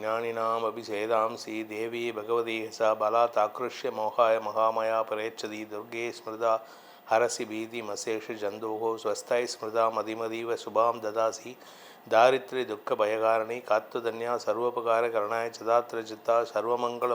ஞானினாம் அபிஷேதாம்சி தேவி பகவதி ச பலா தாக்ருஷ்ய மோகாய மகாமயா பரேச்சதி துர்கே ஸ்மிருதா ஹரசி பீதி மசேஷு ஜந்தோகோ ஸ்வஸ்தாய் ஸ்மிருதா மதிமதீவ சுபாம் ததாசி தாரித்ரி துக்க பயகாரணி காத்துதன்யா சர்வோபகார கரணாய சதாத்திர சித்தா சர்வமங்கள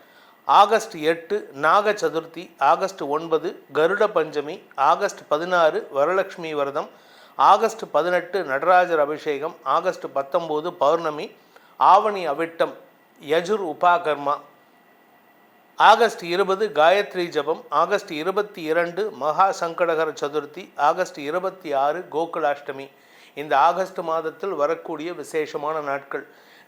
ஆகஸ்ட் எட்டு நாக சதுர்த்தி ஆகஸ்ட் ஒன்பது கருட பஞ்சமி ஆகஸ்ட் பதினாறு வரலட்சுமி விரதம் ஆகஸ்ட் பதினெட்டு நடராஜர் அபிஷேகம் ஆகஸ்ட் பத்தொம்போது பௌர்ணமி ஆவணி அவிட்டம் யஜுர் உபாகர்மா. ஆகஸ்ட் இருபது காயத்ரி ஜபம் ஆகஸ்ட் இருபத்தி இரண்டு மகா சங்கடகர சதுர்த்தி ஆகஸ்ட் இருபத்தி ஆறு கோகுலாஷ்டமி. இந்த ஆகஸ்ட் மாதத்தில் வரக்கூடிய விசேஷமான நாட்கள்.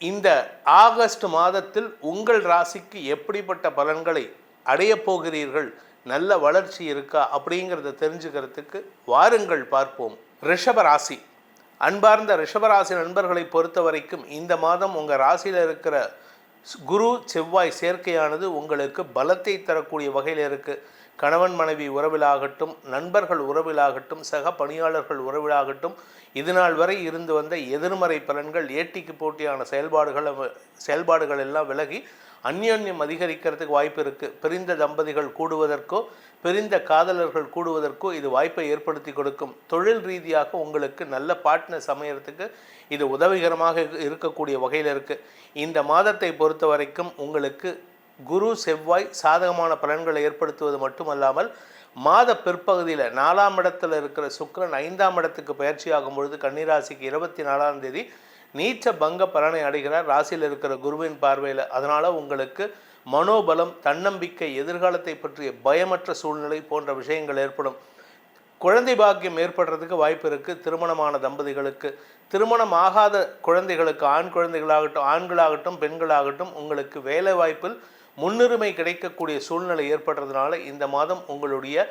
இந்த ஆகஸ்ட் மாதத்தில் உங்கள் ராசிக்கு எப்படிப்பட்ட பலன்களை அடைய போகிறீர்கள்? நல்ல வளர்ச்சி இருக்கா? அப்படிங்கிறத தெரிஞ்சுக்கிறதுக்கு வாருங்கள் பார்ப்போம். ரிஷப ராசி. அன்பார்ந்த ரிஷபராசி நண்பர்களை பொறுத்த வரைக்கும் இந்த மாதம் உங்கள் ராசியில் இருக்கிற குரு செவ்வாய் சேர்க்கையானது உங்களுக்கு பலத்தை தரக்கூடிய வகையில் இருக்குது கணவன் மனைவி உறவிலாகட்டும் நண்பர்கள் உறவிலாகட்டும் சக பணியாளர்கள் உறவிலாகட்டும் இதுநாள் வரை இருந்து வந்த எதிர்மறை பலன்கள் ஏட்டிக்கு போட்டியான செயல்பாடுகள் செயல்பாடுகள் எல்லாம் விலகி அந்யோன்யம் அதிகரிக்கிறதுக்கு வாய்ப்பு இருக்குது பிரிந்த தம்பதிகள் கூடுவதற்கோ பிரிந்த காதலர்கள் கூடுவதற்கோ இது வாய்ப்பை ஏற்படுத்தி கொடுக்கும். தொழில் ரீதியாக உங்களுக்கு நல்ல பாட்னர் சமையறதுக்கு இது உதவிகரமாக இருக்கக்கூடிய வகையில் இருக்குது இந்த மாதத்தை பொறுத்த வரைக்கும் உங்களுக்கு குரு செவ்வாய் சாதகமான பலன்களை ஏற்படுத்துவது மட்டுமல்லாமல் மாத பிற்பகுதியில் நாலாம் இடத்துல இருக்கிற சுக்கிரன் ஐந்தாம் இடத்துக்கு பயிற்சி ஆகும் பொழுது கன்னிராசிக்கு இருபத்தி நாலாம் தேதி நீச்ச பங்க பலனை அடைகிறார். ராசியில் இருக்கிற குருவின் பார்வையில் அதனால் உங்களுக்கு மனோபலம் தன்னம்பிக்கை எதிர்காலத்தை பற்றிய பயமற்ற சூழ்நிலை போன்ற விஷயங்கள் ஏற்படும். குழந்தை பாக்கியம் ஏற்படுறதுக்கு வாய்ப்பு இருக்குது திருமணமான தம்பதிகளுக்கு திருமணம் ஆகாத குழந்தைகளுக்கு ஆண் குழந்தைகளாகட்டும் ஆண்களாகட்டும் பெண்களாகட்டும் உங்களுக்கு வேலை வாய்ப்பில் முன்னுரிமை கிடைக்கக்கூடிய சூழ்நிலை ஏற்படுறதுனால இந்த மாதம் உங்களுடைய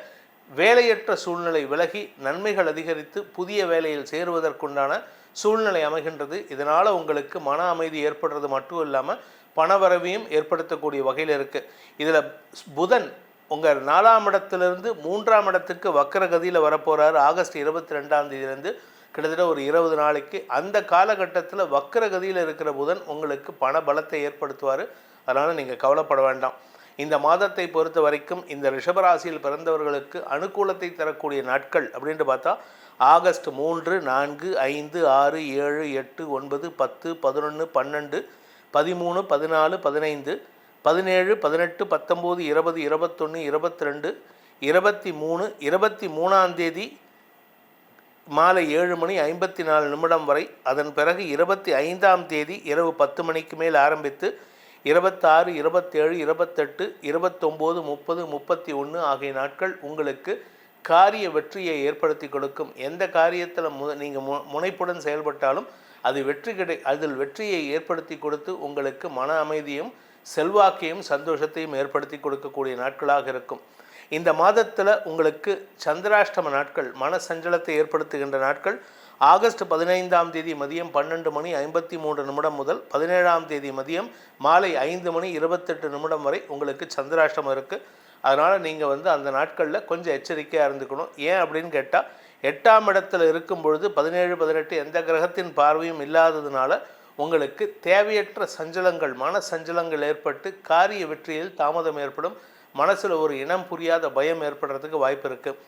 வேலையற்ற சூழ்நிலை விலகி நன்மைகள் அதிகரித்து புதிய வேலையில் சேருவதற்குண்டான சூழ்நிலை அமைகின்றது. இதனால் உங்களுக்கு மன அமைதி ஏற்படுறது மட்டும் இல்லாமல் பணவரவையும் ஏற்படுத்தக்கூடிய வகையில் இருக்குது இதில் புதன் உங்கள் நாலாம் இடத்திலிருந்து மூன்றாம் இடத்துக்கு வக்கரகதியில் வரப்போகிறாரு ஆகஸ்ட் இருபத்தி ரெண்டாம் தேதியிலேருந்து கிட்டத்தட்ட ஒரு இருபது நாளைக்கு. அந்த காலகட்டத்தில் வக்கரகதியில் இருக்கிற புதன் உங்களுக்கு பண பலத்தை ஏற்படுத்துவார். அதனால் நீங்கள் கவலைப்பட வேண்டாம். இந்த மாதத்தை பொறுத்த வரைக்கும் இந்த ரிஷபராசியில் பிறந்தவர்களுக்கு அனுகூலத்தை தரக்கூடிய நாட்கள் அப்படின்ட்டு பார்த்தா ஆகஸ்ட் மூன்று நான்கு ஐந்து ஆறு ஏழு எட்டு ஒன்பது பத்து பதினொன்று பன்னெண்டு பதிமூணு பதினாலு பதினைந்து பதினேழு பதினெட்டு பத்தொம்போது இருபது இருபத்தொன்று இருபத்தி ரெண்டு இருபத்தி மூணு இருபத்தி மூணாம் தேதி மாலை ஏழு மணி ஐம்பத்தி நாலு நிமிடம் வரை அதன் பிறகு இருபத்தி ஐந்தாம் தேதி இரவு பத்து மணிக்கு மேல் ஆரம்பித்து இருபத்தாறு இருபத்தேழு இருபத்தெட்டு இருபத்தொம்போது முப்பது முப்பத்தி ஒன்று ஆகிய நாட்கள் உங்களுக்கு காரிய வெற்றியை ஏற்படுத்தி கொடுக்கும். எந்த காரியத்தில் மு நீங்கள் மு முனைப்புடன் செயல்பட்டாலும் அது வெற்றி கிடை அதில் வெற்றியை ஏற்படுத்தி கொடுத்து உங்களுக்கு மன அமைதியும் செல்வாக்கையும் சந்தோஷத்தையும் ஏற்படுத்தி கொடுக்கக்கூடிய நாட்களாக இருக்கும். இந்த மாதத்தில் உங்களுக்கு சந்திராஷ்டம நாட்கள் மன சஞ்சலத்தை ஏற்படுத்துகின்ற நாட்கள் ஆகஸ்ட் பதினைந்தாம் தேதி மதியம் பன்னெண்டு மணி ஐம்பத்தி மூன்று நிமிடம் முதல் பதினேழாம் தேதி மதியம் மாலை ஐந்து மணி இருபத்தெட்டு நிமிடம் வரை உங்களுக்கு சந்திராஷ்டமம் இருக்குது அதனால் நீங்கள் வந்து அந்த நாட்களில் கொஞ்சம் எச்சரிக்கையாக இருந்துக்கணும். ஏன் அப்படின்னு கேட்டால் எட்டாம் இடத்துல இருக்கும் பொழுது பதினேழு பதினெட்டு எந்த கிரகத்தின் பார்வையும் இல்லாததுனால உங்களுக்கு தேவையற்ற சஞ்சலங்கள் மன சஞ்சலங்கள் ஏற்பட்டு காரிய வெற்றியில் தாமதம் ஏற்படும். மனசில் ஒரு இனம் புரியாத பயம் ஏற்படுறதுக்கு வாய்ப்பு இருக்குது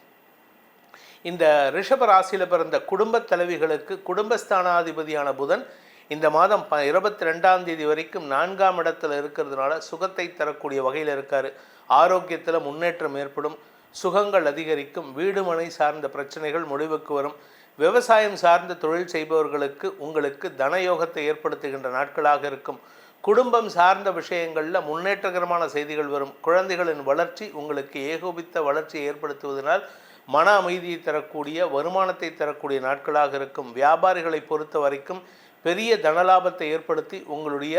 இந்த ரிஷப ராசியில் பிறந்த குடும்பத் தலைவிகளுக்கு குடும்பஸ்தானாதிபதியான புதன் இந்த மாதம் ப இருபத்தி ரெண்டாம் தேதி வரைக்கும் நான்காம் இடத்துல இருக்கிறதுனால சுகத்தை தரக்கூடிய வகையில் இருக்கார். ஆரோக்கியத்தில் முன்னேற்றம் ஏற்படும். சுகங்கள் அதிகரிக்கும். வீடு மனை சார்ந்த பிரச்சனைகள் முடிவுக்கு வரும். விவசாயம் சார்ந்த தொழில் செய்பவர்களுக்கு உங்களுக்கு தனயோகத்தை ஏற்படுத்துகின்ற நாட்களாக இருக்கும். குடும்பம் சார்ந்த விஷயங்களில் முன்னேற்றகரமான செய்திகள் வரும். குழந்தைகளின் வளர்ச்சி உங்களுக்கு ஏகோபித்த வளர்ச்சியை ஏற்படுத்துவதனால் மன அமைதியை தரக்கூடிய வருமானத்தை தரக்கூடிய நாட்களாக இருக்கும். வியாபாரிகளை பொறுத்த வரைக்கும் பெரிய தனலாபத்தை ஏற்படுத்தி உங்களுடைய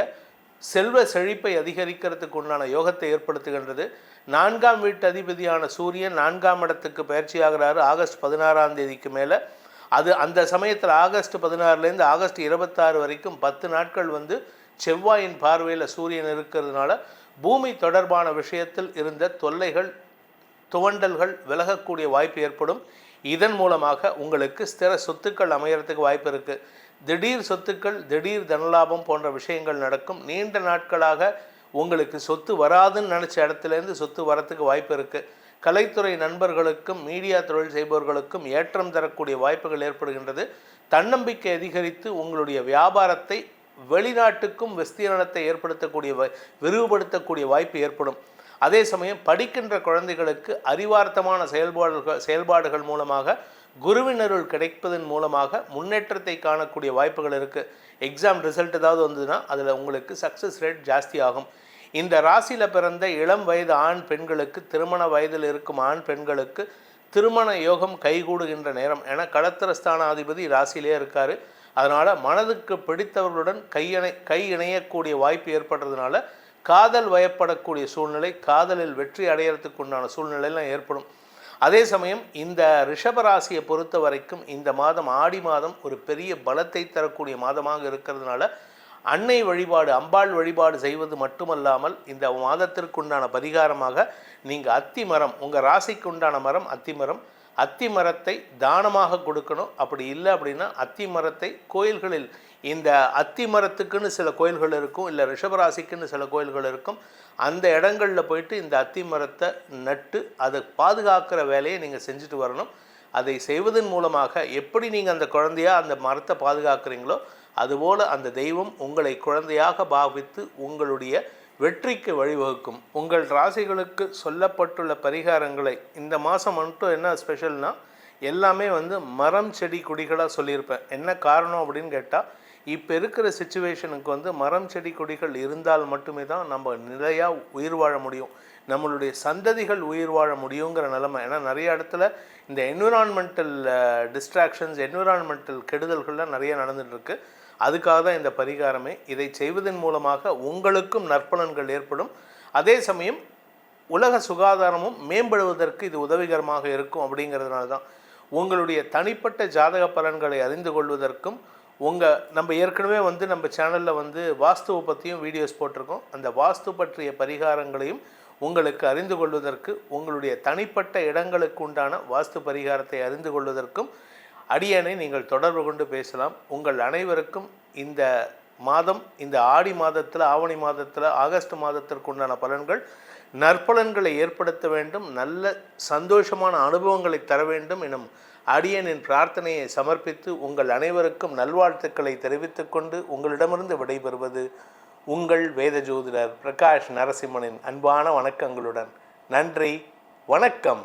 செல்வ செழிப்பை அதிகரிக்கிறதுக்கு உண்டான யோகத்தை ஏற்படுத்துகின்றது. நான்காம் வீட்டு அதிபதியான சூரியன் நான்காம் இடத்துக்கு பயிற்சியாகிறாரு ஆகஸ்ட் பதினாறாம் தேதிக்கு மேலே. அது அந்த சமயத்தில் ஆகஸ்ட் பதினாறுலேருந்து ஆகஸ்ட் இருபத்தாறு வரைக்கும் பத்து நாட்கள் வந்து செவ்வாயின் பார்வையில் சூரியன் இருக்கிறதுனால பூமி தொடர்பான விஷயத்தில் இருந்த தொல்லைகள் துவண்டல்கள் விலகக்கூடிய வாய்ப்பு ஏற்படும். இதன் மூலமாக உங்களுக்கு ஸ்திர சொத்துக்கள் அமையறதுக்கு வாய்ப்பு இருக்குது திடீர் சொத்துக்கள் திடீர் தனலாபம் போன்ற விஷயங்கள் நடக்கும். நீண்ட நாட்களாக உங்களுக்கு சொத்து வராதுன்னு நினச்ச இடத்துலேருந்து சொத்து வரத்துக்கு வாய்ப்பு இருக்குது கலைத்துறை நண்பர்களுக்கும் மீடியா தொழில் செய்பவர்களுக்கும் ஏற்றம் தரக்கூடிய வாய்ப்புகள் ஏற்படுகின்றது. தன்னம்பிக்கை அதிகரித்து உங்களுடைய வியாபாரத்தை வெளிநாட்டுக்கும் விஸ்தீரணத்தை ஏற்படுத்தக்கூடிய வ- விரிவுபடுத்தக்கூடிய வாய்ப்பு ஏற்படும். அதே சமயம் படிக்கின்ற குழந்தைகளுக்கு அறிவார்த்தமான செயல்பாடுகள் செயல்பாடுகள் மூலமாக குருவினருள் கிடைப்பதன் மூலமாக முன்னேற்றத்தை காணக்கூடிய வாய்ப்புகள் இருக்குது எக்ஸாம் ரிசல்ட் ஏதாவது வந்ததுன்னா அதில் உங்களுக்கு சக்ஸஸ் ரேட் ஜாஸ்தி ஆகும். இந்த ராசியில் பிறந்த இளம் வயது ஆண் பெண்களுக்கு திருமண வயதில் இருக்கும் ஆண் பெண்களுக்கு திருமண யோகம் கைகூடுகின்ற நேரம். என கடத்திரஸ்தானாதிபதி ராசியிலே இருக்கார். அதனால் மனதுக்கு பிடித்தவர்களுடன் கையணை கை இணையக்கூடிய வாய்ப்பு ஏற்படுறதுனால காதல் வயப்படக்கூடிய சூழ்நிலை காதலில் வெற்றி அடையறதுக்கு உண்டான சூழ்நிலையெல்லாம் ஏற்படும். அதே சமயம் இந்த ரிஷபராசியை பொறுத்த வரைக்கும் இந்த மாதம் ஆடி மாதம் ஒரு பெரிய பலத்தை தரக்கூடிய மாதமாக இருக்கிறதுனால அன்னை வழிபாடு அம்பாள் வழிபாடு செய்வது மட்டுமல்லாமல் இந்த மாதத்திற்குண்டான பரிகாரமாக நீங்கள் அத்தி மரம் உங்கள் ராசிக்குண்டான மரம் அத்தி மரம் அத்தி மரத்தை தானமாக கொடுக்கணும். அப்படி இல்லை அப்படின்னா அத்தி மரத்தை கோயில்களில் இந்த அத்தி மரத்துக்குன்னு சில கோயில்கள் இருக்கும் இல்லை ரிஷபராசிக்குன்னு சில கோயில்கள் இருக்கும். அந்த இடங்களில் போயிட்டு இந்த அத்தி மரத்தை நட்டு அதை பாதுகாக்கிற வேலையை நீங்கள் செஞ்சுட்டு வரணும். அதை செய்வதன் மூலமாக எப்படி நீங்கள் அந்த குழந்தையாக அந்த மரத்தை பாதுகாக்கிறீங்களோ அதுபோல் அந்த தெய்வம் உங்களை குழந்தையாக பாவித்து உங்களுடைய வெற்றிக்கு வழிவகுக்கும். உங்கள் ராசிகளுக்கு சொல்லப்பட்டுள்ள பரிகாரங்களை இந்த மாதம் மட்டும் என்ன ஸ்பெஷல்னால் எல்லாமே வந்து மரம் செடி கொடிகளாக சொல்லியிருப்பேன். என்ன காரணம் அப்படின்னு கேட்டால் இப்போ இருக்கிற சுச்சுவேஷனுக்கு வந்து மரம் செடி கொடிகள் இருந்தால் மட்டுமே தான் நம்ம நிலையாக உயிர் வாழ முடியும். நம்மளுடைய சந்ததிகள் உயிர் வாழ முடியுங்கிற நிலமை. ஏன்னா நிறைய இடத்துல இந்த என்விரான்மெண்டல் டிஸ்ட்ராக்ஷன்ஸ் என்விரான்மெண்டல் கெடுதல்கள்லாம் நிறைய நடந்துகிட்ருக்கு அதுக்காக தான் இந்த பரிகாரமே. இதை செய்வதன் மூலமாக உங்களுக்கும் நற்பலன்கள் ஏற்படும். அதே சமயம் உலக சுகாதாரமும் மேம்படுவதற்கு இது உதவிகரமாக இருக்கும் அப்படிங்கிறதுனால தான் உங்களுடைய தனிப்பட்ட ஜாதக பலன்களை அறிந்து கொள்வதற்கும் உங்கள் நம்ம ஏற்கனவே வந்து நம்ம சேனலில் வந்து வாஸ்துவை பற்றியும் வீடியோஸ் போட்டிருக்கோம். அந்த வாஸ்து பற்றிய பரிகாரங்களையும் உங்களுக்கு அறிந்து கொள்வதற்கு உங்களுடைய தனிப்பட்ட இடங்களுக்கு உண்டான வாஸ்து பரிகாரத்தை அறிந்து கொள்வதற்கும் அடியனை நீங்கள் தொடர்பு கொண்டு பேசலாம். உங்கள் அனைவருக்கும் இந்த மாதம் இந்த ஆடி மாதத்தில் ஆவணி மாதத்தில் ஆகஸ்ட் மாதத்திற்கு உண்டான பலன்கள் நற்பலன்களை ஏற்படுத்த வேண்டும் நல்ல சந்தோஷமான அனுபவங்களை தர வேண்டும் எனும் அடியனின் பிரார்த்தனையை சமர்ப்பித்து உங்கள் அனைவருக்கும் நல்வாழ்த்துக்களை தெரிவித்துக் கொண்டு உங்களிடமிருந்து விடைபெறுவது உங்கள் வேத ஜோதிடர் பிரகாஷ் நரசிம்மனின் அன்பான வணக்கங்களுடன். நன்றி வணக்கம்.